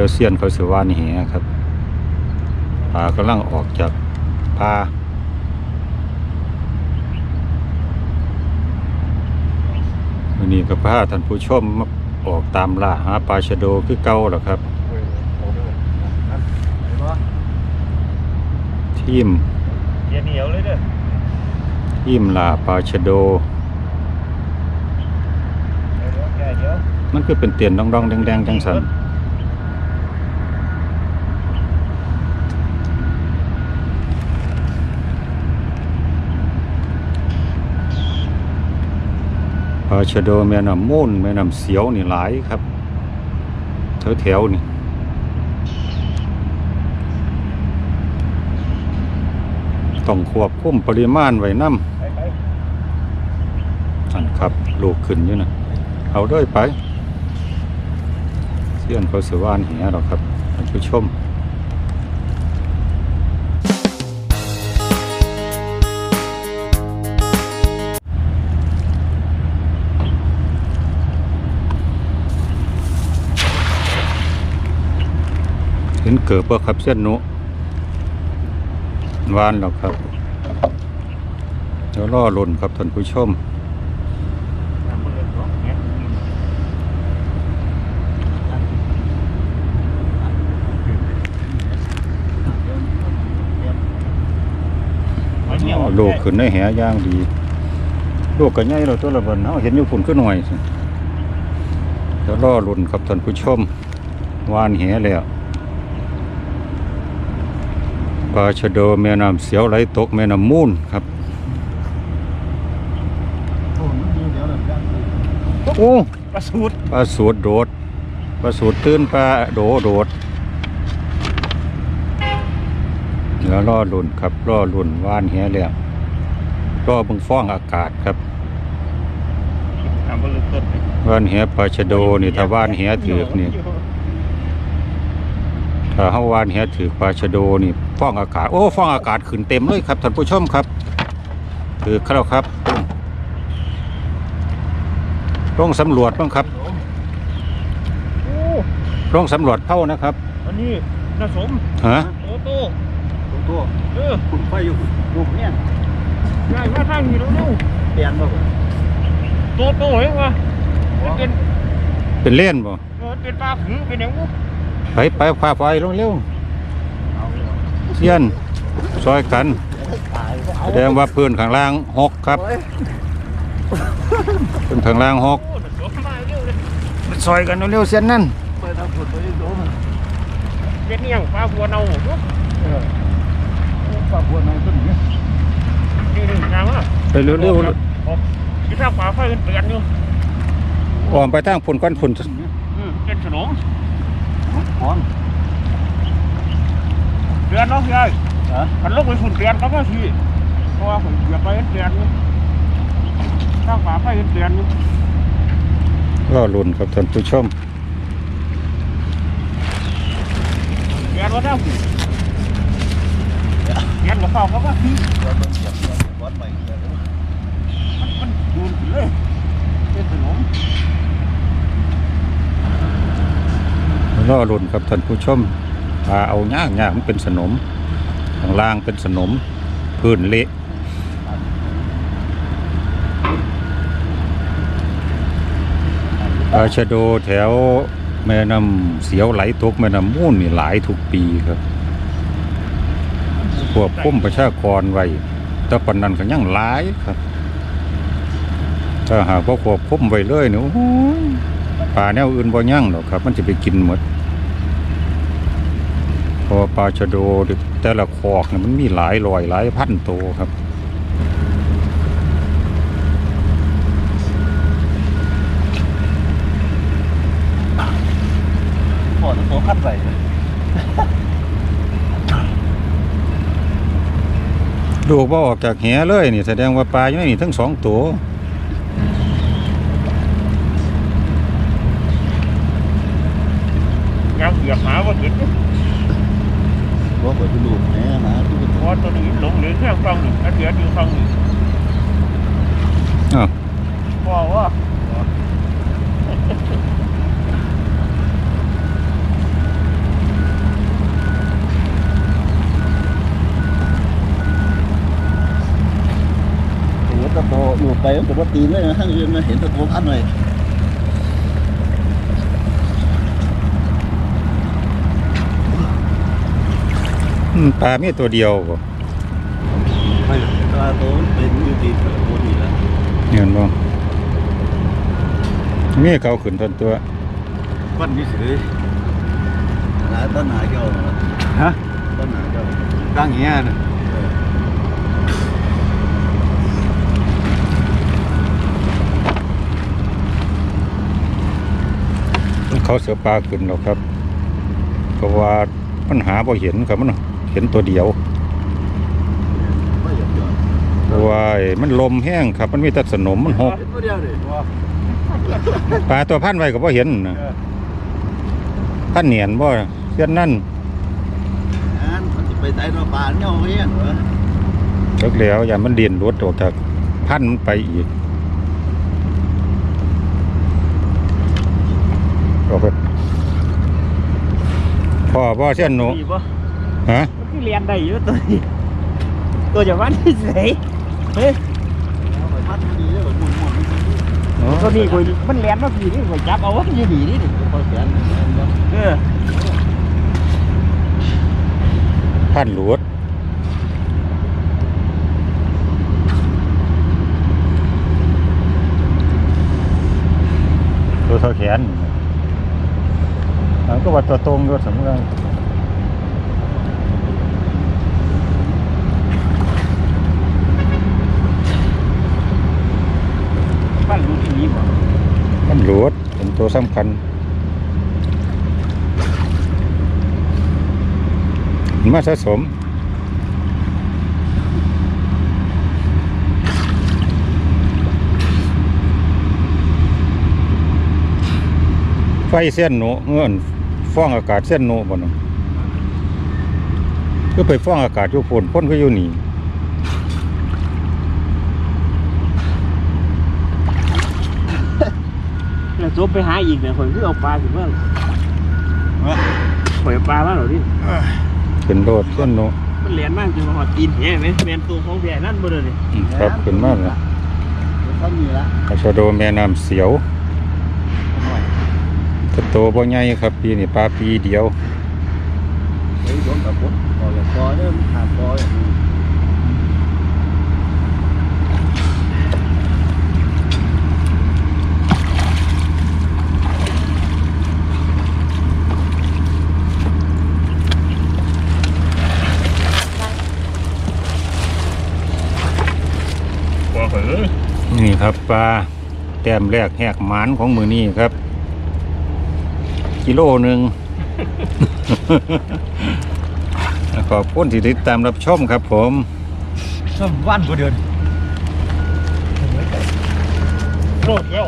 ดี๋ยวเซียนเขาสว่านี่แหครับปลากำลังออกจากปลาวันนี้ก็พาท่านผู้ชมมาออกตามล่าหาปลาชะโดคือเก่าหรอครับ ทีมเดี๋ยวเหนียวเลยเด้อทีมล่าปลาชะโด มันคือเป็นเตียนดองๆแดงๆจังสัน ปลาชะโดแม่น้ำมูลแม่น้ำเสียวนี่หลายครับแถวๆนี่ต้องควบคุมปริมาณไว้น้ำนั่นครับลูกขึ้นอยู่นะเอาด้วยไปเสี้ยนเขาสวานเหียหรอกครับท่านผู้ชม ห็นเกิดบ่ครับเส้นหนุวานหรอกครับเดี๋ยวล่อหล่นครับท่านผู้ชมลยร้อนแงะเอโลกขึ้นในแหย่างดีโลกก็ใหญ่เราตัวละบนเฮาเห็นอยู่ฝุ่นก็หน่อยสิเดี๋ยวล่อหล่นครับท่านผู้ชมวานแหแล้วปลาชะโดแม่น้ำเสียวไหลตกแม่น้ำมูลครับโอ้ปลาสูตรปลาสูดโดดปลาสูดตื้นปลาโดโดดแล้วล่อหลุนครับล่อหลุนว่านแหแล้วล่อบึงฟ้องอากาศครับน้ำมันเลยต้นว่านแหปลาชะโดนี่ถ้าว่านแหถือกนี่ ถ้าเฮาว่านแหถือกปลาชะโดนี่ฟ้องอากาศโอ้ฟ้องอากาศขึ้นเต็มเลยครับท่านผู้ชมครับถือเข้าครับต้องสำรวจบ้างครับโอ้ต้องสำรวจเท่านะครับอันนี้น่าสมฮะโตโตตัวเออคุณไฟอยู่ลูกเนี่ยง่ายมาทางนี้แล้วเร็วเปลี่ยนบ่โตโตเห็นปะมันเป็นเป็นเล่นบ่เออเป็นปลาขือเป็นอย่างงู ไปไปพาไฟลงเร็วเอาเลยเสียนซอยกันตายก็เอาแสดงว่าพื้นข้างล่างหกครับโอ้ยพื้นข้างล่างหกโอ้น่าสมมาเร็วเลยซอยกันเร็วๆเสียนนั่นไปทำผลไปโดนเป็นอหย่างปลาบัวเน่าปุ๊บเออปลาบัวในต้นนี้นี่นี่งามอะไปเร็วออกที่ทางป่าไฟเปลี่ยนอยู่ๆออมไปทางพุ่นก้อนพุ่นอืมเป็นขน มหอนเปลี่ยนเนาะยายฮะขันลงไปฝุ่นเปลี่ยนก็มาทีเพราะว่าผมเหยียบไปเปลี่ยนอยู่ทางป่าไฟเปลี่ยนอยู่ก็ลุ่นครับท่านผู้ชมเปลี่ยนว่าทางฝุ่นเปลี่ยนกับเขาเขาก็ทีตัวมันเสียบวัดใหม่เสียบมันมันดูนเลยเป็นขนม รอลุ่นครับท่านผู้ชมพาเอายากยากมันเป็นสนมข้างล่างเป็นสนมพื้นเละปลาชะโดแถวแม่น้ำเสียวไหลตกแม่น้ำมูลนี่หลายทุกปีครับควบคุมประชากรไว้แต่ปานนั้นก็ยังหลายครับ ถ้าหากว่าควบคุมไว้เลยเนี่ยโอ้โหปลาแนวอื่นบ่ยั่งหรอกครับ มันจะไปกินหมด พอปลาชะโดแต่ละคอกเนี่ยมันมีหลายร้อยหลายพันตัวครับพอจะโตขั้นใส่ดูบ่ออกจากแหเลยนี่แสดงว่าปลาอยู่ในนี่ทั้งสองตัวยางเหยียบหาว่าเห็นว่าเปิดลูกแน่นะที่เป็นพอตัวนี้หลง có phải cái luồng mà, tôi có tôi đi lũng lưỡi theo phong này, anh kia đi phong đi ờ. Wow quá. Tao bộ dù tay tao bắt tím đấy hắn yên nó hiện tao ăn này. ปลามีตัวเดียวบ่ไม่ตาโตมันเป็นอยู่ดีตะโกนดีแล้วเห็นบ่มีเขาขึ้นทนตัววันนี้สิหลายต้นหาเจ้าฮะต้นหาเจ้าตั้งเงี้ยนะเขาเสือปลาขึ้นหรอกครับเพราะว่ามันหาบ่เห็นครับมันเห็นตัวเดียวไม่หยอกหยอกเพราะว่าไอ้มันลมแห้งครับ มันมีแต่สนมมันหกเห็นตัวเดียวเลยว่าปลาตัวพันไว้ก็บ่เห็นนะพันเหนียนบ่เส้นนั่นอันมันจะไปไต่ตัวปลาเนี่ยเอาเองเหรอเลิกแล้วอย่ามันเดียนรถออกจากพันมันไปอีกออกไปพ่อบ่เส้นหนูดีปะฮะมัน คือเรียนได้อยู่ตัวนี้ตัวจากวันที่ไหนเฮ้ยเอาไปพัดดีแล้วก็มุ่นมุ่นอ๋อตัวนี้กูมันเรียนมาผีนี่กูจับเอาไว้ยี่ดีนี่นี่พอแขนแขนแล้วเออพันหลวดตัวเท่าแขนแล้วก็ว่าตัวตรงด้วยสำคัญบ้านรู้ที่นี้บ่ มันหลวดเป็นตัวสำคัญมาสะสมไฟเส้นหนูเงื่อนฟ้องอากาศเส้นหนูบ่นก็ไปฟ้องอากาศอยู่ฝนพ่นก็อยู่นี่ แล้ว จบไปหาอีกเนี่ยคนคือเอาปลาถึงว่าข่อยเอาปลามาหรอดิขึ้นโดดเส้นหนูมันเรียนมากจนมาหอดตีนแห่ไหมแมนตัวของแผ่นั่นบ่เลยอืมครับขึ้นมากเลยท่านมีละอาชาโดแม่น้ำเสียวกระโตบ่ใหญ่ครับปีนี้ปลาปีเดียวไอ้โดนกับปุ๊บพอแล้วพอเริ่มขาดพออย่างนี้ บ่เหอ นี่ ครับปลาแต้มแรกแหกหมานของมือนี้ครับ กิโลหนึ่งขอบคุณที่ติดตามรับชมครับผมสมวันบ่เดือนโลดแล้ว